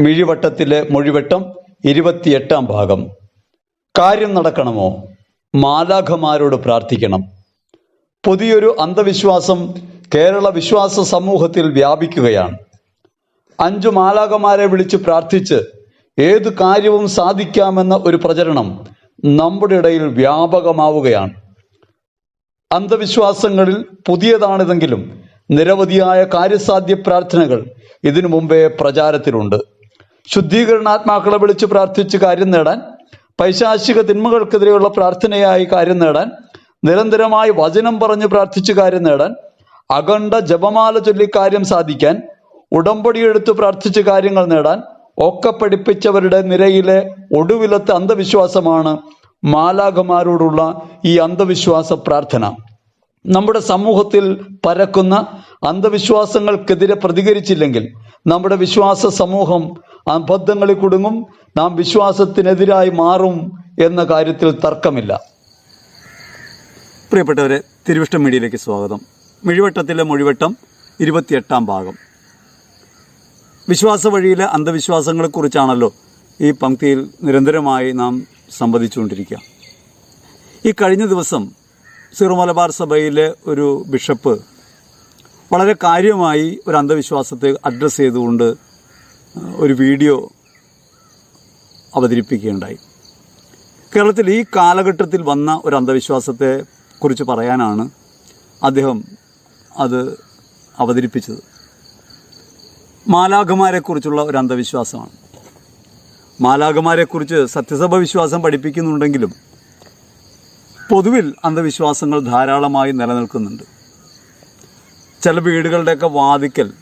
മിഴിവട്ടത്തിലെ മൊഴിവട്ടം ഇരുപത്തിയെട്ടാം ഭാഗം. കാര്യം നടക്കണമോ? മാലാഖമാരോട് പ്രാർത്ഥിക്കണം. പുതിയൊരു അന്ധവിശ്വാസം കേരള വിശ്വാസ സമൂഹത്തിൽ വ്യാപിക്കുകയാണ്. അഞ്ചു മാലാഖമാരെ വിളിച്ച് പ്രാർത്ഥിച്ച് ഏതു കാര്യവും സാധിക്കാമെന്ന ഒരു പ്രചരണം നമ്മുടെ ഇടയിൽ വ്യാപകമാവുകയാണ്. അന്ധവിശ്വാസങ്ങളിൽ പുതിയതാണിതെങ്കിലും നിരവധിയായ കാര്യസാധ്യ പ്രാർത്ഥനകൾ ഇതിനു മുമ്പേ പ്രചാരത്തിലുണ്ട്. ശുദ്ധീകരണാത്മാക്കളെ വിളിച്ച് പ്രാർത്ഥിച്ച് കാര്യം നേടാൻ പൈശാചിക തിന്മകൾക്കെതിരെയുള്ള പ്രാർത്ഥനയായി കാര്യം നേടാൻ നിരന്തരമായി വചനം പറഞ്ഞ് പ്രാർത്ഥിച്ച് കാര്യം നേടാൻ അഖണ്ഡ ജപമാല ചൊല്ലി കാര്യം സാധിക്കാൻ ഉടമ്പടി എടുത്ത് പ്രാർത്ഥിച്ച് കാര്യങ്ങൾ നേടാൻ ഒക്കെ പഠിപ്പിച്ചവരുടെ നിരയിലെ ഒടുവിലത്തെ അന്ധവിശ്വാസമാണ് മാലാഖമാരോടുള്ള ഈ അന്ധവിശ്വാസ പ്രാർത്ഥന. നമ്മുടെ സമൂഹത്തിൽ പരക്കുന്ന അന്ധവിശ്വാസങ്ങൾക്കെതിരെ പ്രതികരിച്ചില്ലെങ്കിൽ നമ്മുടെ വിശ്വാസ സമൂഹം അബദ്ധങ്ങളിൽ കുടുങ്ങും നാം വിശ്വാസത്തിനെതിരായി മാറും എന്ന കാര്യത്തിൽ തർക്കമില്ല. പ്രിയപ്പെട്ടവരെ തിരുവിഷ്ടം മീഡിയയിലേക്ക് സ്വാഗതം. മിഴിവട്ടത്തിലെ മൊഴിവട്ടം ഇരുപത്തിയെട്ടാം ഭാഗം. വിശ്വാസ വഴിയിലെ അന്ധവിശ്വാസങ്ങളെക്കുറിച്ചാണല്ലോ ഈ പങ്ക്തിയിൽ നിരന്തരമായി നാം സംവദിച്ചുകൊണ്ടിരിക്കുക. ഈ കഴിഞ്ഞ ദിവസം സിറോ മലബാർ സഭയിലെ ഒരു ബിഷപ്പ് വളരെ കാര്യമായി ഒരു അന്ധവിശ്വാസത്തെ അഡ്രസ്സ് ചെയ്തുകൊണ്ട് ഒരു വീഡിയോ അവതരിപ്പിക്കുകയുണ്ടായി. കേരളത്തിൽ ഈ കാലഘട്ടത്തിൽ വന്ന ഒരു അന്ധവിശ്വാസത്തെ കുറിച്ച് പറയാനാണ് അദ്ദേഹം അത് അവതരിപ്പിച്ചത്. മാലാഖമാരെക്കുറിച്ചുള്ള ഒരു അന്ധവിശ്വാസമാണ്. മാലാഖമാരെക്കുറിച്ച് സത്യസഭ വിശ്വാസം പഠിപ്പിക്കുന്നുണ്ടെങ്കിലും പൊതുവിൽ അന്ധവിശ്വാസങ്ങൾ ധാരാളമായി നിലനിൽക്കുന്നുണ്ട്. ചില വീടുകളുടെയൊക്കെ വാതിക്കൽ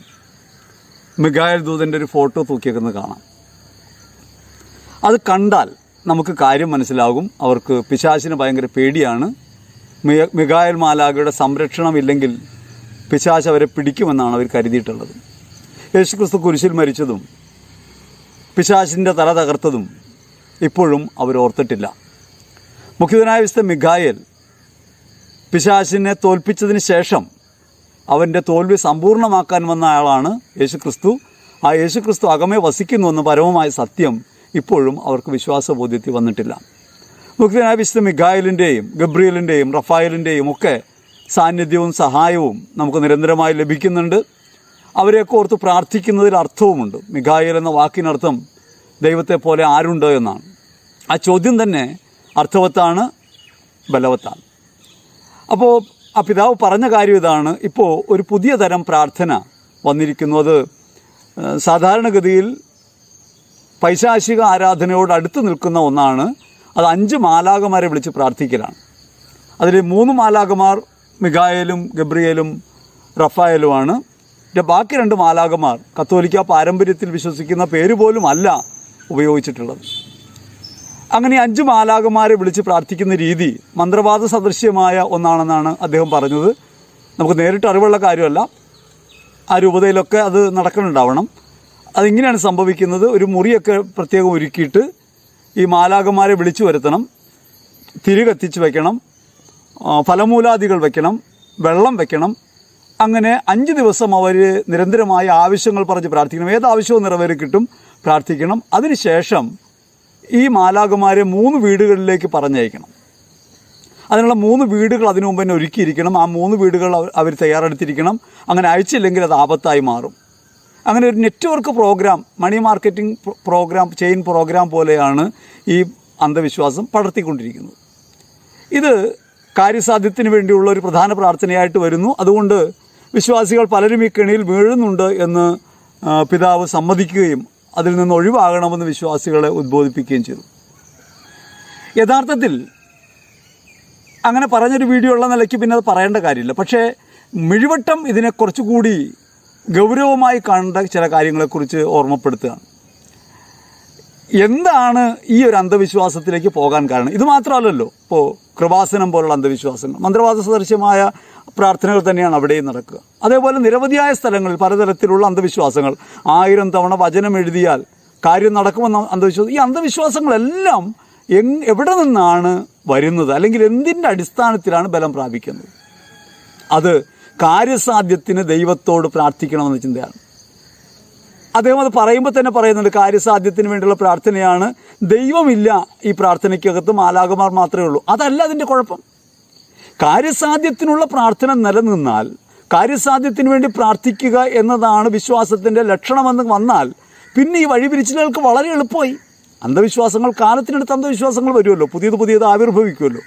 മിഗായൽ ദൂതന്റെ ഒരു ഫോട്ടോ തൂക്കിയേക്കുന്നത് കാണാം. അത് കണ്ടാൽ നമുക്ക് കാര്യം മനസ്സിലാകും. അവർക്ക് പിശാചിന് ഭയങ്കര പേടിയാണ്. മികായൽ മാലാഖയുടെ സംരക്ഷണമില്ലെങ്കിൽ പിശാച് അവരെ പിടിക്കുമെന്നാണ് അവർ കരുതിയിട്ടുള്ളത്. യേശുക്രിസ്തു കുരിശിൽ മരിച്ചതും പിശാചിന്റെ തല തകർത്തതും ഇപ്പോഴും അവർ ഓർത്തിട്ടില്ല. മുഖ്യതനായ വിശുദ്ധ മിഗായൽ പിശാചിനെ തോൽപ്പിച്ചതിന് ശേഷം അവന്റെ തോൽവി സമ്പൂർണമാക്കാൻ വന്ന ആളാണ് യേശുക്രിസ്തു. ആ യേശുക്രിസ്തു അകമേ വസിക്കുന്നുവെന്ന പരമമായ സത്യം ഇപ്പോഴും അവർക്ക് വിശ്വാസബോധ്യത്തിൽ വന്നിട്ടില്ല. മുഖ്യനായ വിശുദ്ധ മിഗായലിന്റെയും ഗബ്രിയലിന്റെയും റഫായലിന്റെയും ഒക്കെ സാന്നിധ്യവും സഹായവും നമുക്ക് നിരന്തരമായി ലഭിക്കുന്നുണ്ട്. അവരെയൊക്കെ ഓർത്ത് പ്രാർത്ഥിക്കുന്നതിൽ അർത്ഥവുമുണ്ട്. മിഗായൽ എന്ന വാക്കിനർത്ഥം ദൈവത്തെ പോലെ ആരുണ്ടോ എന്നാണ്. ആ ചോദ്യം തന്നെ അർത്ഥവത്താണ് ബലവത്താണ്. അപ്പോൾ ആ പിതാവ് പറഞ്ഞ കാര്യം ഇതാണ്. ഇപ്പോൾ ഒരു പുതിയ തരം പ്രാർത്ഥന വന്നിരിക്കുന്നു അത് സാധാരണഗതിയിൽ പൈശാചിക ആരാധനയോട് അടുത്ത് നിൽക്കുന്ന ഒന്നാണ്. അത് അഞ്ച് മാലാകമാരെ വിളിച്ച് പ്രാർത്ഥിക്കലാണ്. അതിൽ മൂന്ന് മാലാകമാർ മിഗായലും ഗബ്രിയേലും റഫായലുമാണ്. പിന്നെ ബാക്കി രണ്ട് മാലാകമാർ കത്തോലിക്ക പാരമ്പര്യത്തിൽ വിശ്വസിക്കുന്ന പേര് പോലും അല്ല ഉപയോഗിച്ചിട്ടുള്ളത്. അങ്ങനെ അഞ്ച് മാലാകമാരെ വിളിച്ച് പ്രാർത്ഥിക്കുന്ന രീതി മന്ത്രവാദ സദൃശ്യമായ ഒന്നാണെന്നാണ് അദ്ദേഹം പറഞ്ഞത്. നമുക്ക് നേരിട്ട് അറിവുള്ള കാര്യമല്ല. ആ രൂപതയിലൊക്കെ അത് നടക്കുന്നുണ്ടാവണം. അതിങ്ങനെയാണ് സംഭവിക്കുന്നത്. ഒരു മുറിയൊക്കെ പ്രത്യേകം ഒരുക്കിയിട്ട് ഈ മാലാകന്മാരെ വിളിച്ചു വരുത്തണം. തിരി കത്തിച്ച് വയ്ക്കണം ഫലമൂലാദികൾ വയ്ക്കണം വെള്ളം വയ്ക്കണം അങ്ങനെ അഞ്ച് ദിവസം അവർ നിരന്തരമായ ആവശ്യങ്ങൾ പറഞ്ഞ് പ്രാർത്ഥിക്കണം. ഏത് ആവശ്യവും നിറവേറി കിട്ടും. പ്രാർത്ഥിക്കണം. അതിനുശേഷം ഈ മാലാകുമാരെ മൂന്ന് വീടുകളിലേക്ക് പറഞ്ഞയക്കണം. അതിനുള്ള മൂന്ന് വീടുകൾ അതിനു മുമ്പ് തന്നെ ഒരുക്കിയിരിക്കണം. ആ മൂന്ന് വീടുകൾ അവർ- തയ്യാറെടുത്തിരിക്കണം. അങ്ങനെ അയച്ചില്ലെങ്കിൽ അത് ആപത്തായി മാറും. അങ്ങനെ ഒരു network program money marketing program chain program പോലെയാണ് ഈ അന്ധവിശ്വാസം പടർത്തിക്കൊണ്ടിരിക്കുന്നത്. ഇത് കാര്യസാധ്യത്തിന് വേണ്ടിയുള്ള ഒരു പ്രധാന പ്രാർത്ഥനയായിട്ട് വരുന്നു. അതുകൊണ്ട് വിശ്വാസികൾ പലരും ഈ കെണിയിൽ വീഴുന്നുണ്ട് എന്ന് പിതാവ് സമ്മതിക്കുകയും അതിൽ നിന്ന് ഒഴിവാകണമെന്ന് വിശ്വാസികളെ ഉദ്ബോധിപ്പിക്കുകയും ചെയ്തു. യഥാർത്ഥത്തിൽ അങ്ങനെ പറഞ്ഞൊരു വീഡിയോ ഉള്ള നിലയ്ക്ക് പിന്നെ അത് പറയേണ്ട കാര്യമില്ല. പക്ഷേ മിഴിവട്ടം ഇതിനെ കുറച്ചുകൂടി ഗൗരവമായി കാണേണ്ട ചില കാര്യങ്ങളെക്കുറിച്ച് ഓർമ്മപ്പെടുത്തുകയാണ്. എന്താണ് ഈ ഒരു അന്ധവിശ്വാസത്തിലേക്ക് പോകാൻ കാരണം? ഇത് മാത്രമല്ലല്ലോ ഇപ്പോൾ കൃപാസനം പോലുള്ള അന്ധവിശ്വാസങ്ങൾ. മന്ത്രവാദ സദൃശ്യമായ പ്രാർത്ഥനകൾ തന്നെയാണ് അവിടെയും നടക്കുക. അതേപോലെ നിരവധിയായ സ്ഥലങ്ങളിൽ പലതരത്തിലുള്ള അന്ധവിശ്വാസങ്ങൾ. ആയിരം തവണ വചനം എഴുതിയാൽ കാര്യം നടക്കുമെന്ന അന്ധവിശ്വാസം ഈ അന്ധവിശ്വാസങ്ങളെല്ലാം എങ് എവിടെ നിന്നാണ് വരുന്നത്? അല്ലെങ്കിൽ എന്തിന്റെ അടിസ്ഥാനത്തിലാണ് ബലം പ്രാപിക്കുന്നത്? അത് കാര്യസാധ്യത്തിന് ദൈവത്തോട് പ്രാർത്ഥിക്കണമെന്ന ചിന്തയാണ്. അദ്ദേഹം അത് പറയുമ്പോൾ തന്നെ പറയുന്നുണ്ട് കാര്യസാധ്യത്തിന് വേണ്ടിയുള്ള പ്രാർത്ഥനയാണ് ദൈവമില്ല ഈ പ്രാർത്ഥനയ്ക്കകത്ത് മാലാകുമാർ മാത്രമേ ഉള്ളൂ. അതല്ല അതിന്റെ കുഴപ്പം. കാര്യസാധ്യത്തിനുള്ള പ്രാർത്ഥന നിലനിന്നാൽ കാര്യസാധ്യത്തിന് വേണ്ടി പ്രാർത്ഥിക്കുക എന്നതാണ് വിശ്വാസത്തിന്റെ ലക്ഷണമെന്ന് വന്നാൽ പിന്നെ ഈ വഴിപിരിച്ചിലുകൾക്ക് വളരെ എളുപ്പമായി. അന്ധവിശ്വാസങ്ങൾ കാലത്തിനടുത്ത് അന്ധവിശ്വാസങ്ങൾ വരുമല്ലോ പുതിയത് പുതിയത് ആവിർഭവിക്കുമല്ലോ.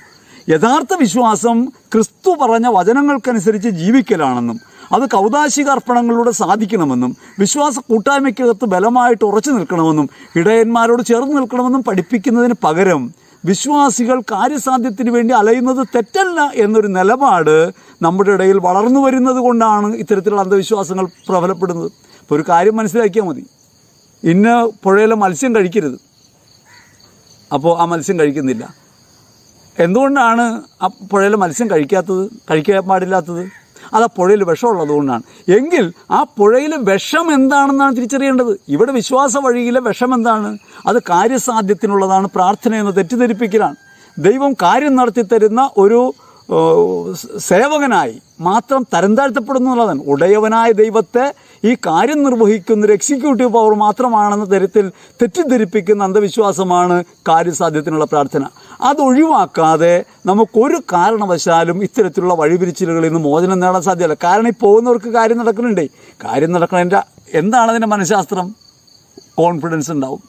യഥാർത്ഥ വിശ്വാസം ക്രിസ്തു പറഞ്ഞ വചനങ്ങൾക്കനുസരിച്ച് ജീവിക്കലാണെന്നും അത് കൗതാശിക അർപ്പണങ്ങളിലൂടെ സാധിക്കണമെന്നും വിശ്വാസ കൂട്ടായ്മയ്ക്കകത്ത് ബലമായിട്ട് ഉറച്ചു നിൽക്കണമെന്നും ഇടയന്മാരോട് ചേർന്ന് നിൽക്കണമെന്നും പഠിപ്പിക്കുന്നതിന് പകരം വിശ്വാസികൾ കാര്യസാധ്യത്തിന് വേണ്ടി അലയുന്നത് തെറ്റല്ല എന്നൊരു നിലപാട് നമ്മുടെ ഇടയിൽ വളർന്നു വരുന്നത് കൊണ്ടാണ് ഇത്തരത്തിലുള്ള അന്ധവിശ്വാസങ്ങൾ പ്രബലപ്പെടുന്നത്. ഇപ്പോൾ ഒരു കാര്യം മനസ്സിലാക്കിയാൽ മതി. ഇന്ന പുഴയിലെ മത്സ്യം കഴിക്കരുത്. അപ്പോൾ ആ മത്സ്യം കഴിക്കുന്നില്ല. എന്തുകൊണ്ടാണ് ആ പുഴയിലെ മത്സ്യം കഴിക്കാത്തത്? കഴിക്കാൻ പാടില്ലാത്തത്? അത് ആ പുഴയിൽ വിഷമുള്ളത് കൊണ്ടാണ്. എങ്കിൽ ആ പുഴയിലെ വിഷം എന്താണെന്നാണ് തിരിച്ചറിയേണ്ടത്? ഇവിടെ വിശ്വാസ വഴിയിലെ വിഷം എന്താണ്? അത് കാര്യസാധ്യത്തിനുള്ളതാണ് പ്രാർത്ഥന എന്ന് തെറ്റിദ്ധരിപ്പിക്കലാണ്. ദൈവം കാര്യം നടത്തി തരുന്ന ഒരു സേവകനായി മാത്രം തരം താഴ്ത്തപ്പെടുന്നു എന്നുള്ളതാണ്. ഉടയവനായ ദൈവത്തെ ഈ കാര്യം നിർവഹിക്കുന്ന ഒരു എക്സിക്യൂട്ടീവ് പവർ മാത്രമാണെന്ന തരത്തിൽ തെറ്റിദ്ധരിപ്പിക്കുന്ന അന്ധവിശ്വാസമാണ് കാര്യസാധ്യത്തിനുള്ള പ്രാർത്ഥന. അതൊഴിവാക്കാതെ നമുക്കൊരു കാരണവശാലും ഇത്തരത്തിലുള്ള വഴിപിരിച്ചിലുകളിൽ നിന്ന് മോചനം നേടാൻ സാധ്യമല്ല കാരണം ഈ പോകുന്നവർക്ക് കാര്യം നടക്കുന്നുണ്ടേ. കാര്യം നടക്കണതിന്റെ എന്താണ് അതിന്റെ മനഃശാസ്ത്രം? കോൺഫിഡൻസ് ഉണ്ടാവും.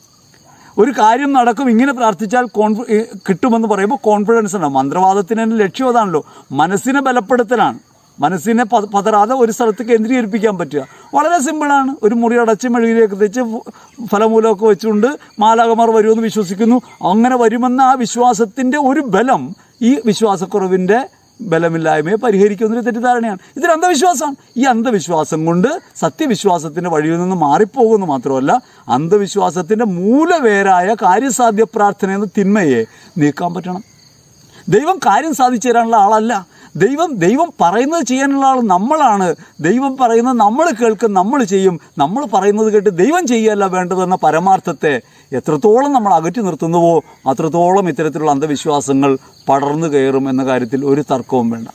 ഒരു കാര്യം നടക്കും ഇങ്ങനെ പ്രാർത്ഥിച്ചാൽ കോൺഫി കിട്ടുമെന്ന് പറയുമ്പോൾ കോൺഫിഡൻസ് ഉണ്ടാവും. മന്ത്രവാദത്തിന് ലക്ഷ്യം അതാണല്ലോ. മനസ്സിനെ ബലപ്പെടുത്തലാണ്. മനസ്സിനെ പത- പതറാതെ ഒരു സ്ഥലത്ത് കേന്ദ്രീകരിപ്പിക്കാൻ പറ്റുക. വളരെ സിമ്പിളാണ്. ഒരു മുറി അടച്ച് മെഴുകിലേക്ക് തെച്ച് ഫലമൂലമൊക്കെ വെച്ചുകൊണ്ട് മാലാകമാർ വരുമെന്ന് വിശ്വസിക്കുന്നു. അങ്ങനെ വരുമെന്ന ആ വിശ്വാസത്തിന്റെ ഒരു ബലം ഈ വിശ്വാസക്കുറവിന്റെ ബലമില്ലായ്മയെ പരിഹരിക്കുന്നൊരു തെറ്റിദ്ധാരണയാണ്. ഇതൊരു അന്ധവിശ്വാസമാണ്. ഈ അന്ധവിശ്വാസം കൊണ്ട് സത്യവിശ്വാസത്തിന്റെ വഴിയിൽ നിന്ന് മാറിപ്പോകുന്നു മാത്രമല്ല അന്ധവിശ്വാസത്തിന്റെ മൂലവേരായ കാര്യസാധ്യ പ്രാർത്ഥന എന്ന തിന്മയെ നീക്കാൻ പറ്റണം. ദൈവം കാര്യം സാധിച്ചു തരാനുള്ള ആളല്ല. ദൈവം ദൈവം പറയുന്നത് ചെയ്യാനുള്ള ആൾ നമ്മളാണ്. ദൈവം പറയുന്നത് നമ്മൾ കേൾക്കും നമ്മൾ ചെയ്യും. നമ്മൾ പറയുന്നത് കേട്ട് ദൈവം ചെയ്യുകയല്ല വേണ്ടതെന്ന പരമാർത്ഥത്തെ എത്രത്തോളം നമ്മൾ അകറ്റി നിർത്തുന്നുവോ അത്രത്തോളം ഇത്തരത്തിലുള്ള അന്ധവിശ്വാസങ്ങൾ പടർന്നു കയറും എന്ന കാര്യത്തിൽ ഒരു തർക്കവും വേണ്ട.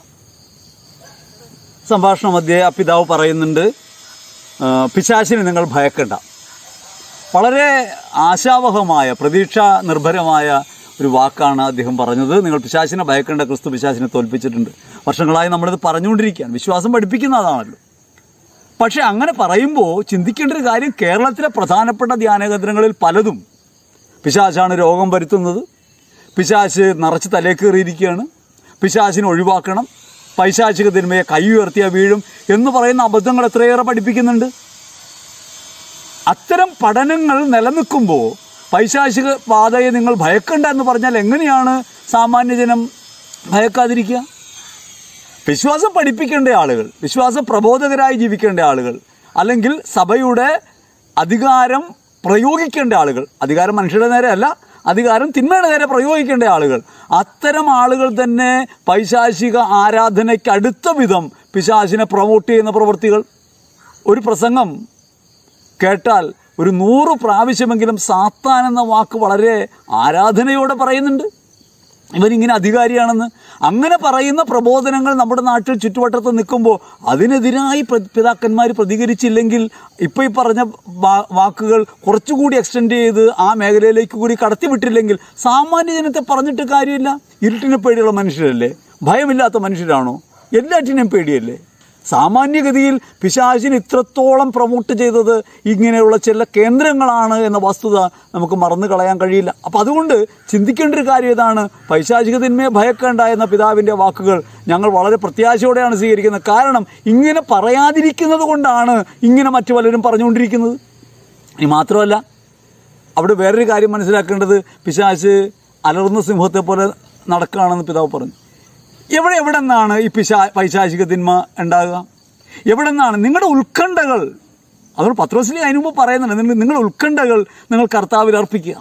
സംഭാഷണ മധ്യേ പിതാവ് പറയുന്നുണ്ട് പിശാശിനെ നിങ്ങൾ ഭയക്കണ്ട. വളരെ ആശാവഹമായ പ്രതീക്ഷ നിർഭരമായ ഒരു വാക്കാണ് അദ്ദേഹം പറഞ്ഞത്. നിങ്ങൾ പിശാചിനെ ഭയക്കേണ്ട ക്രിസ്തു പിശാചിനെ തോൽപ്പിച്ചിട്ടുണ്ട്. വർഷങ്ങളായി നമ്മളിത് പറഞ്ഞുകൊണ്ടിരിക്കുകയാണ്. വിശ്വാസം പഠിപ്പിക്കുന്ന അതാണല്ലോ പക്ഷേ അങ്ങനെ പറയുമ്പോൾ ചിന്തിക്കേണ്ട ഒരു കാര്യം കേരളത്തിലെ പ്രധാനപ്പെട്ട ധ്യാനകേന്ദ്രങ്ങളിൽ പലതും പിശാശാണ് രോഗം വരുത്തുന്നത്. പിശാശ് നിറച്ച് തലേക്കേറിയിരിക്കുകയാണ് പിശാശിനെ ഒഴിവാക്കണം. പൈശാചിക തിന്മയെ കൈ ഉയർത്തിയാൽ വീഴും എന്ന് പറയുന്ന അബദ്ധങ്ങൾ എത്രയേറെ പഠിപ്പിക്കുന്നുണ്ട്. അത്തരം പഠനങ്ങൾ നിലനിൽക്കുമ്പോൾ പൈശാചിക ബാധയെ നിങ്ങൾ ഭയക്കണ്ട എന്ന് പറഞ്ഞാൽ എങ്ങനെയാണ് സാമാന്യജനം ഭയക്കാതിരിക്കുക? വിശ്വാസം പഠിപ്പിക്കേണ്ട ആളുകൾ വിശ്വാസ പ്രബോധകരായി ജീവിക്കേണ്ട ആളുകൾ അല്ലെങ്കിൽ സഭയുടെ അധികാരം പ്രയോഗിക്കേണ്ട ആളുകൾ അധികാരം മനുഷ്യരുടെ നേരെ അല്ല അധികാരം തിന്മയുടെ നേരെ പ്രയോഗിക്കേണ്ട ആളുകൾ. അത്തരം ആളുകൾ തന്നെ പൈശാശിക ആരാധനയ്ക്ക് അടുത്ത വിധം പിശാചിനെ പ്രൊമോട്ട് ചെയ്യുന്ന പ്രവൃത്തികൾ. ഒരു പ്രസംഗം കേട്ടാൽ ഒരു നൂറ് പ്രാവശ്യമെങ്കിലും സാത്താൻ എന്ന വാക്ക് വളരെ ആരാധനയോടെ പറയുന്നുണ്ട്. ഇവനിങ്ങനെ അധികാരിയാണെന്ന്. അങ്ങനെ പറയുന്ന പ്രബോധനങ്ങൾ നമ്മുടെ നാട്ടിൽ ചുറ്റുവട്ടത്ത് നിൽക്കുമ്പോൾ അതിനെതിരായി പിതാക്കന്മാർ പ്രതികരിച്ചില്ലെങ്കിൽ ഇപ്പോൾ ഈ പറഞ്ഞ വാക്കുകൾ കുറച്ചുകൂടി എക്സ്റ്റെൻഡ് ചെയ്ത് ആ മേഖലയിലേക്ക് കൂടി കടത്തിവിട്ടില്ലെങ്കിൽ സാമാന്യ ജനത്തെ പറഞ്ഞിട്ട് കാര്യമില്ല. ഇരുട്ടിനെ പേടിയുള്ള മനുഷ്യരല്ലേ? ഭയമില്ലാത്ത മനുഷ്യരാണോ? എല്ലാറ്റിനെയും പേടിയല്ലേ? സാമാന്യഗതിയിൽ പിശാചിന് ഇത്രത്തോളം പ്രൊമോട്ട് ചെയ്തത് ഇങ്ങനെയുള്ള ചില കേന്ദ്രങ്ങളാണ് എന്ന വസ്തുത നമുക്ക് മറന്നു കളയാൻ കഴിയില്ല. അപ്പം അതുകൊണ്ട് ചിന്തിക്കേണ്ട ഒരു കാര്യം ഇതാണ്. പൈശാചിക തിന്മയെ ഭയക്കേണ്ട എന്ന പിതാവിന്റെ വാക്കുകൾ ഞങ്ങൾ വളരെ പ്രത്യാശയോടെയാണ് സ്വീകരിക്കുന്നത്. കാരണം ഇങ്ങനെ പറയാതിരിക്കുന്നത് കൊണ്ടാണ് ഇങ്ങനെ മറ്റു പലരും പറഞ്ഞുകൊണ്ടിരിക്കുന്നത്. ഇനി മാത്രമല്ല അവിടെ വേറൊരു കാര്യം മനസ്സിലാക്കേണ്ടത്. പിശാച് അലർന്ന സിംഹത്തെ പോലെ നടക്കുകയാണെന്ന് പിതാവ് പറഞ്ഞു. എവിടെ എവിടെ നിന്നാണ് ഈ പിശാ പൈശാചിക തിന്മ ഉണ്ടാകുക? എവിടെ നിന്നാണ് നിങ്ങളുടെ ഉത്കണ്ഠകൾ? അതുകൊണ്ട് പത്രോസിലി അതിനു മുമ്പ് പറയുന്നുണ്ട് നിങ്ങൾ നിങ്ങളുടെ ഉത്കണ്ഠകൾ നിങ്ങൾ കർത്താവിൽ അർപ്പിക്കുക.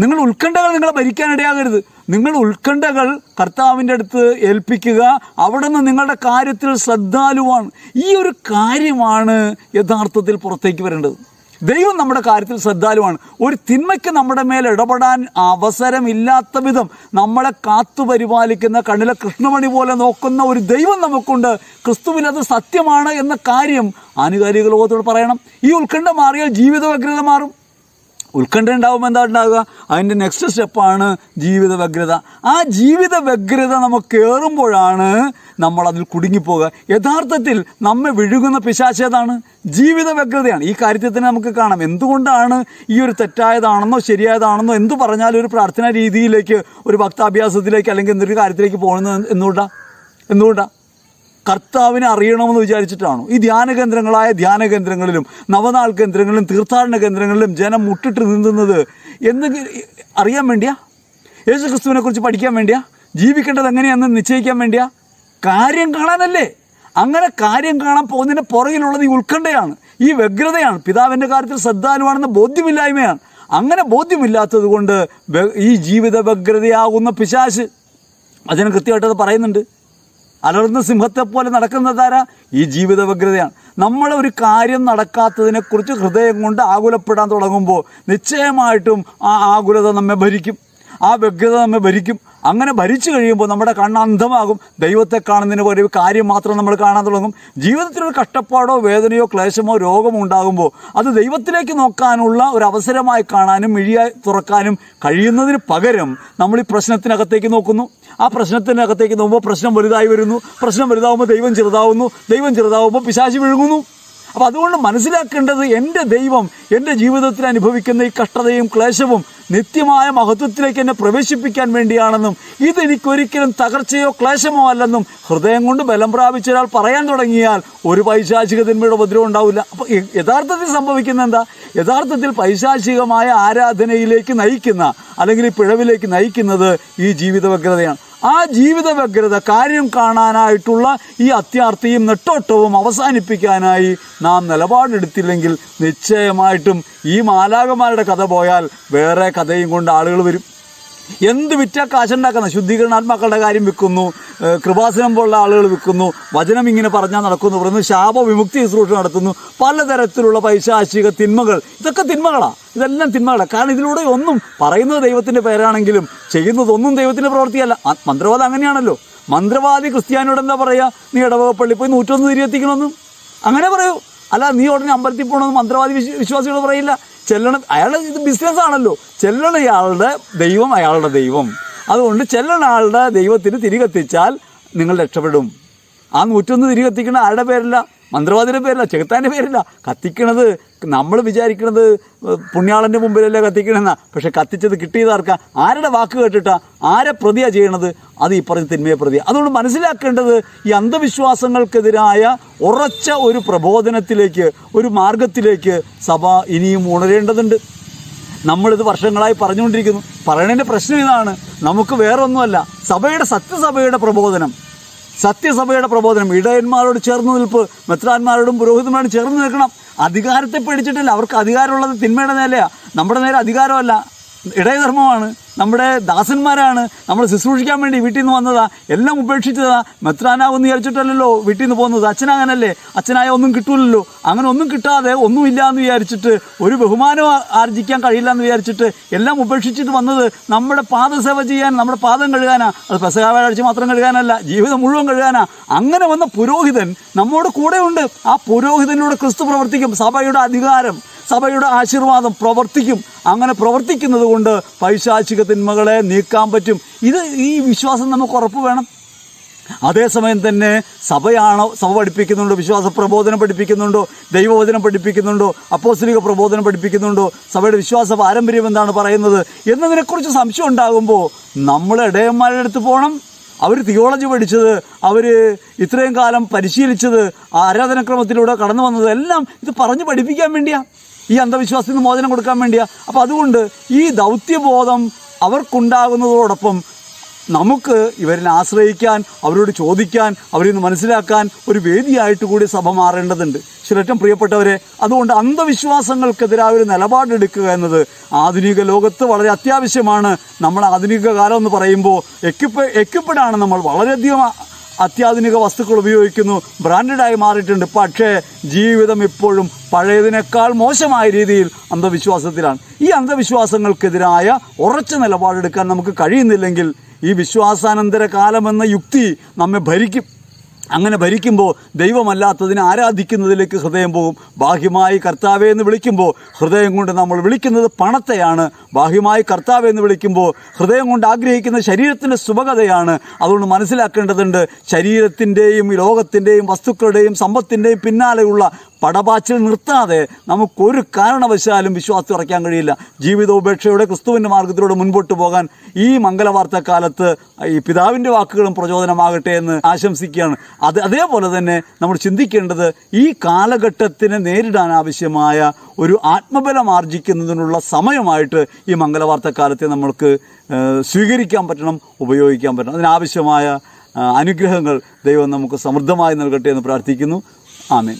നിങ്ങൾ ഉത്കണ്ഠകൾ നിങ്ങളെ ഭരിക്കാനിടയാകരുത് നിങ്ങൾ ഉത്കണ്ഠകൾ കർത്താവിന്റെ അടുത്ത് ഏൽപ്പിക്കുക അവിടെ നിന്ന് നിങ്ങളുടെ കാര്യത്തിൽ ശ്രദ്ധാലുവാണ്. ഈ ഒരു കാര്യമാണ് യഥാർത്ഥത്തിൽ പുറത്തേക്ക് വരേണ്ടത്. ദൈവം നമ്മുടെ കാര്യത്തിൽ ശ്രദ്ധാലുവാണ്. ഒരു തിന്മയ്ക്ക് നമ്മുടെ മേൽ ഇടപെടാൻ അവസരമില്ലാത്ത വിധം നമ്മളെ കാത്തു പരിപാലിക്കുന്ന കണ്ണിലെ കൃഷ്ണമണി പോലെ നോക്കുന്ന ഒരു ദൈവം നമുക്കുണ്ട്. ക്രിസ്തുവിൽ അത് സത്യമാണ് എന്ന കാര്യം ആനുകാലിക ലോകത്തോട് പറയണം. ഈ ഉത്കണ്ഠ മാറിയാൽ ജീവിത വ്യഗ്രത മാറും. ഉത്കണ്ഠ ഉണ്ടാകുമ്പോൾ എന്താ ഉണ്ടാകുക അതിന്റെ നെക്സ്റ്റ് സ്റ്റെപ്പാണ് ജീവിത വ്യഗ്രത. ആ ജീവിത വ്യഗ്രത നമുക്ക് ഏറുമ്പോഴാണ് നമ്മൾ അതിൽ കുടുങ്ങിപ്പോകുക യഥാർത്ഥത്തിൽ നമ്മെ വിഴുകുന്ന പിശാചേതാണ് ജീവിത വ്യഗ്രതയാണ്. ഈ കാര്യത്തിൽ തന്നെ നമുക്ക് കാണാം. എന്തുകൊണ്ടാണ് ഈ ഒരു തെറ്റായതാണെന്നോ ശരിയായതാണെന്നോ എന്ത് പറഞ്ഞാലും ഒരു പ്രാർത്ഥനാ രീതിയിലേക്ക് ഒരു ഭക്താഭ്യാസത്തിലേക്ക് അല്ലെങ്കിൽ എന്തൊരു കാര്യത്തിലേക്ക് പോകുന്നത് എന്തുകൊണ്ടാണ് എന്തുകൊണ്ടാ? കർത്താവിനെ അറിയണമെന്ന് വിചാരിച്ചിട്ടാണോ. ഈ ധ്യാന കേന്ദ്രങ്ങളായ ധ്യാന കേന്ദ്രങ്ങളിലും നവനാൾ കേന്ദ്രങ്ങളിലും തീർത്ഥാടന കേന്ദ്രങ്ങളിലും ജനം മുട്ടിട്ട് നീന്തുന്നത് എന്തെങ്കിലും അറിയാൻ വേണ്ടിയാ? യേശു ക്രിസ്തുവിനെ കുറിച്ച് പഠിക്കാൻ വേണ്ടിയാ? ജീവിക്കേണ്ടത് എങ്ങനെയാണെന്ന് നിശ്ചയിക്കാൻ വേണ്ടിയാ? കാര്യം കാണാനല്ലേ. അങ്ങനെ കാര്യം കാണാൻ പോകുന്നതിന് പുറകിലുള്ളത് ഈ ഉത്കണ്ഠയാണ് ഈ വ്യഗ്രതയാണ്. പിതാവിന്റെ കാര്യത്തിൽ ശ്രദ്ധാലുവാണെന്ന ബോധ്യമില്ലായ്മയാണ്. അങ്ങനെ ബോധ്യമില്ലാത്തത് കൊണ്ട് ഈ ജീവിത വ്യഗ്രതയാകുന്ന പിശാശ് അതിന് കൃത്യമായിട്ട് അത് പറയുന്നുണ്ട്. അലർന്ന സിംഹത്തെ പോലെ നടക്കുന്നതാരാ ഈ ജീവിത വ്യഗ്രതയാണ് നമ്മൾ ഒരു കാര്യം നടക്കാത്തതിനെക്കുറിച്ച് ഹൃദയം കൊണ്ട് ആകുലപ്പെടാൻ തുടങ്ങുമ്പോൾ നിശ്ചയമായിട്ടും ആ ആകുലത നമ്മെ ഭരിക്കും. ആ വ്യഗ്രത നമ്മെ ഭരിക്കും. അങ്ങനെ ഭരിച്ചു കഴിയുമ്പോൾ നമ്മുടെ കണ്ണ് അന്ധമാകും. ദൈവത്തെ കാണുന്നതിന് ഒരു കാര്യം മാത്രം നമ്മൾ കാണാൻ തുടങ്ങും. ജീവിതത്തിലൊരു കഷ്ടപ്പാടോ വേദനയോ ക്ലേശമോ രോഗമോ ഉണ്ടാകുമ്പോൾ അത് ദൈവത്തിലേക്ക് നോക്കാനുള്ള ഒരു അവസരമായി കാണാനും മിഴിയായി തുറക്കാനും കഴിയുന്നതിന് പകരം നമ്മൾ ഈ പ്രശ്നത്തിനകത്തേക്ക് നോക്കുന്നു. ആ പ്രശ്നത്തിനകത്തേക്ക് നോക്കുമ്പോൾ പ്രശ്നം വലുതായി വരുന്നു. പ്രശ്നം വലുതാവുമ്പോൾ ദൈവം ചെറുതാവുന്നു. ദൈവം ചെറുതാവുമ്പോൾ പിശാചി വിഴുങ്ങുന്നു. അപ്പോൾ അതുകൊണ്ട് മനസ്സിലാക്കേണ്ടത് എന്റെ ദൈവം എന്റെ ജീവിതത്തിൽ അനുഭവിക്കുന്ന ഈ കഷ്ടതയും ക്ലേശവും നിത്യമായ മഹത്വത്തിലേക്ക് എന്നെ പ്രവേശിപ്പിക്കാൻ വേണ്ടിയാണെന്നും ഇതെനിക്കൊരിക്കലും തകർച്ചയോ ക്ലേശമോ അല്ലെന്നും ഹൃദയം കൊണ്ട് ബലം പ്രാപിച്ച ഒരാൾ പറയാൻ തുടങ്ങിയാൽ ഒരു പൈശാചിക തിന്മയുടെ ഉപദ്രവം ഉണ്ടാവില്ല. അപ്പോൾ യഥാർത്ഥത്തിൽ സംഭവിക്കുന്ന എന്താ? യഥാർത്ഥത്തിൽ പൈശാചികമായ ആരാധനയിലേക്ക് നയിക്കുന്ന അല്ലെങ്കിൽ ഈ പിഴവിലേക്ക് നയിക്കുന്നത് ഈ ജീവിത വ്യഗ്രതയാണ്. ആ ജീവിത വ്യഗ്രത കാര്യം കാണാനായിട്ടുള്ള ഈ അത്യാർത്ഥിയും നെട്ടോട്ടവും അവസാനിപ്പിക്കാനായി നാം നിലപാടെടുത്തില്ലെങ്കിൽ നിശ്ചയമായിട്ടും ഈ മാലാകന്മാരുടെ കഥ പോയാൽ വേറെ കഥയും കൊണ്ട് ആളുകൾ വരും. എന്ത് വിറ്റാ കാശുണ്ടാക്കുന്ന? ശുദ്ധീകരണാത്മാക്കളുടെ കാര്യം വിൽക്കുന്നു കൃപാസനം പോലുള്ള ആളുകൾ വിൽക്കുന്നു വചനം ഇങ്ങനെ പറഞ്ഞാൽ നടക്കുന്നു പറയുന്നു ശാപ വിമുക്തി ശുശ്രൂഷ നടത്തുന്നു പലതരത്തിലുള്ള പൈശാചിക തിന്മകൾ. ഇതൊക്കെ തിന്മകളാണ് ഇതെല്ലാം തിന്മകളാണ് കാരണം ഇതിലൂടെ ഒന്നും പറയുന്നത് ദൈവത്തിന്റെ പേരാണെങ്കിലും ചെയ്യുന്നതൊന്നും ദൈവത്തിന്റെ പ്രവൃത്തിയല്ല. മന്ത്രവാദം അങ്ങനെയാണല്ലോ. മന്ത്രവാദി ക്രിസ്ത്യാനിയോട് എന്താ പറയുക നീ ഇടവകപ്പള്ളി പോയി നൂറ്റൊന്ന് തിരി എത്തിക്കണമെന്നും അങ്ങനെ പറയൂ. അല്ല നീ ഉടനെ അമ്പലത്തിൽ പോകണമെന്ന് മന്ത്രവാദി വിശ്വ- വിശ്വാസികൾ പറയില്ല. ചെല്ലണം അയാളുടെ ഇത് ബിസിനസ് ആണല്ലോ. ചെല്ലണ ഇയാളുടെ ദൈവം അയാളുടെ ദൈവം. അതുകൊണ്ട് ചെല്ലണ ആളുടെ ദൈവത്തിന് തിരികെത്തിച്ചാൽ നിങ്ങൾ രക്ഷപ്പെടും. ആ നൂറ്റൊന്ന് തിരികെത്തിക്കുന്ന ആരുടെ പേരില്ല? മന്ത്രവാദിയുടെ പേരില്ല ചെകുത്താന്റെ പേരില്ല. കത്തിക്കണത് നമ്മൾ വിചാരിക്കുന്നത് പുണ്യാളന്റെ മുമ്പിലല്ലേ കത്തിക്കണമെന്ന പക്ഷെ കത്തിച്ചത് കിട്ടിയതാർക്കാ ആരുടെ വാക്ക് കേട്ടിട്ടാ? ആരെ പ്രതിയാ ചെയ്യണത്? അത് ഈ പറഞ്ഞ തിന്മയെ പ്രതി അതുകൊണ്ട് മനസ്സിലാക്കേണ്ടത് ഈ അന്ധവിശ്വാസങ്ങൾക്കെതിരായ ഉറച്ച ഒരു പ്രബോധനത്തിലേക്ക് ഒരു മാർഗത്തിലേക്ക് സഭ ഇനിയും ഉണരേണ്ടതുണ്ട്. നമ്മളിത് വർഷങ്ങളായി പറഞ്ഞുകൊണ്ടിരിക്കുന്നു. പറയണതിന്റെ പ്രശ്നം ഇതാണ്. നമുക്ക് വേറൊന്നുമല്ല. സഭയുടെ സത്യസഭയുടെ പ്രബോധനം. സത്യസഭയുടെ പ്രബോധനം ഇടയന്മാരോട് ചേർന്ന് നിൽപ്പ് മെത്രാന്മാരോടും പുരോഹിതന്മാരോടും ചേർന്ന് നിൽക്കണം. അധികാരത്തെ പേടിച്ചിട്ടില്ല. അവർക്ക് അധികാരമുള്ളത് തിന്മയുടെ നേരെയാണ് നമ്മുടെ നേരെ അധികാരമല്ല. ഇടയധർമ്മമാണ് നമ്മുടെ ദാസന്മാരാണ് നമ്മൾ ശുശ്രൂഷിക്കാൻ വേണ്ടി വീട്ടിൽ നിന്ന് വന്നതാ എല്ലാം ഉപേക്ഷിച്ചതാ. മെത്രാനാവെന്ന് വിചാരിച്ചിട്ടല്ലല്ലോ വീട്ടിൽ നിന്ന് പോകുന്നത്. അച്ഛനങ്ങനല്ലേ അച്ഛനായ ഒന്നും കിട്ടൂലല്ലോ. അങ്ങനെ ഒന്നും കിട്ടാതെ ഒന്നുമില്ല എന്ന് വിചാരിച്ചിട്ട് ഒരു ബഹുമാനം ആർജിക്കാൻ കഴിയില്ല എന്ന് വിചാരിച്ചിട്ട് എല്ലാം ഉപേക്ഷിച്ചിട്ട് വന്നത് നമ്മുടെ പാദസേവ ചെയ്യാൻ നമ്മുടെ പാദം കഴുകാനാ. അത് പെസക വ്യാഴാഴ്ച മാത്രം കഴുകാനല്ല ജീവിതം മുഴുവൻ കഴുകാനാ. അങ്ങനെ വന്ന പുരോഹിതൻ നമ്മോട് കൂടെയുണ്ട്. ആ പുരോഹിതനിലൂടെ ക്രിസ്തു പ്രവർത്തിക്കും. സഭയുടെ അധികാരം. സഭയുടെ ആശീർവാദം പ്രവർത്തിക്കും. അങ്ങനെ പ്രവർത്തിക്കുന്നത് കൊണ്ട് പൈശാചിക തിന്മകളെ നീക്കാൻ പറ്റും. ഇത് ഈ വിശ്വാസം നമുക്ക് ഉറപ്പ് വേണം. അതേസമയം തന്നെ സഭയാണോ സഭ പഠിപ്പിക്കുന്നുണ്ടോ വിശ്വാസ പ്രബോധനം പഠിപ്പിക്കുന്നുണ്ടോ ദൈവവചനം പഠിപ്പിക്കുന്നുണ്ടോ അപ്പോസ്ലിക പ്രബോധനം പഠിപ്പിക്കുന്നുണ്ടോ സഭയുടെ വിശ്വാസ പാരമ്പര്യം എന്താണ് പറയുന്നത് എന്നതിനെക്കുറിച്ച് സംശയം ഉണ്ടാകുമ്പോൾ നമ്മൾ ഇടയന്മാരുടെ അടുത്ത് പോകണം അവർ തിയോളജി പഠിച്ചത് അവർ ഇത്രയും കാലം പരിശീലിച്ചത് ആരാധനക്രമത്തിലൂടെ കടന്നു വന്നത് എല്ലാം ഇത് പറഞ്ഞ് പഠിപ്പിക്കാൻ വേണ്ടിയാ. ഈ അന്ധവിശ്വാസത്തിന് മോചനം കൊടുക്കാൻ വേണ്ടിയാ. അപ്പോൾ അതുകൊണ്ട് ഈ ദൗത്യബോധം അവർക്കുണ്ടാകുന്നതോടൊപ്പം നമുക്ക് ഇവരിൽ ആശ്രയിക്കാൻ അവരോട് ചോദിക്കാൻ അവരിൽ നിന്ന് മനസ്സിലാക്കാൻ ഒരു വേദിയായിട്ട് കൂടി സഭ മാറേണ്ടതുണ്ട്. ശരിക്കും പ്രിയപ്പെട്ടവരെ അതുകൊണ്ട് അന്ധവിശ്വാസങ്ങൾക്കെതിരായ ഒരു നിലപാടെടുക്കുക എന്നത് ആധുനിക ലോകത്ത് വളരെ അത്യാവശ്യമാണ്. നമ്മൾ ആധുനിക കാലം എന്ന് പറയുമ്പോൾ എക്യുപ്പ് എക്യുപ്പിഡാണ് നമ്മൾ വളരെയധികം അത്യാധുനിക വസ്തുക്കൾ ഉപയോഗിക്കുന്നു. ബ്രാൻഡഡായി മാറിയിട്ടുണ്ട്. പക്ഷേ ജീവിതം ഇപ്പോഴും പഴയതിനേക്കാൾ മോശമായ രീതിയിൽ അന്ധവിശ്വാസത്തിലാണ്. ഈ അന്ധവിശ്വാസങ്ങൾക്കെതിരായ ഉറച്ച നിലപാടെടുക്കാൻ നമുക്ക് കഴിയുന്നില്ലെങ്കിൽ ഈ വിശ്വാസാനന്തര കാലമെന്ന യുക്തി നമ്മെ ഭരിക്കും. അങ്ങനെ ഭരിക്കുമ്പോൾ ദൈവമല്ലാത്തതിനെ ആരാധിക്കുന്നതിലേക്ക് ഹൃദയം പോകും. ബാഹ്യമായി കർത്താവെ എന്ന് വിളിക്കുമ്പോൾ ഹൃദയം കൊണ്ട് നമ്മൾ വിളിക്കുന്നത് പണത്തെയാണ്. ബാഹ്യമായി കർത്താവെ എന്ന് വിളിക്കുമ്പോൾ ഹൃദയം കൊണ്ട് ആഗ്രഹിക്കുന്ന ശരീരത്തിന്റെ സുഭകതയാണ്. അതുകൊണ്ട് മനസ്സിലാക്കേണ്ടതുണ്ട് ശരീരത്തിന്റെയും ലോകത്തിന്റെയും വസ്തുക്കളുടെയും സമ്പത്തിന്റെയും പിന്നാലെയുള്ള പടപാച്ചിൽ നിർത്താതെ നമുക്കൊരു കാരണവശാലും വിശ്വാസം ഉറയ്ക്കാൻ കഴിയില്ല. ജീവിതോപേക്ഷയുടെ ക്രിസ്തുവിന്റെ മാർഗത്തിലൂടെ മുൻപോട്ട് പോകാൻ ഈ മംഗളവാർത്ത കാലത്ത് ഈ പിതാവിന്റെ വാക്കുകളും പ്രചോദനമാകട്ടെ എന്ന് ആശംസിക്കുകയാണ്. അത് അതേപോലെ തന്നെ നമ്മൾ ചിന്തിക്കേണ്ടത് ഈ കാലഘട്ടത്തിനെ നേരിടാൻ ആവശ്യമായ ഒരു ആത്മബലം ആർജിക്കുന്നതിനുള്ള സമയമായിട്ട് ഈ മംഗളവാർത്ത കാലത്തെ നമ്മൾക്ക് സ്വീകരിക്കാൻ പറ്റണം ഉപയോഗിക്കാൻ പറ്റണം. അതിനാവശ്യമായ അനുഗ്രഹങ്ങൾ ദൈവം നമുക്ക് സമൃദ്ധമായി നൽകട്ടെ എന്ന് പ്രാർത്ഥിക്കുന്നു. ആമേൻ.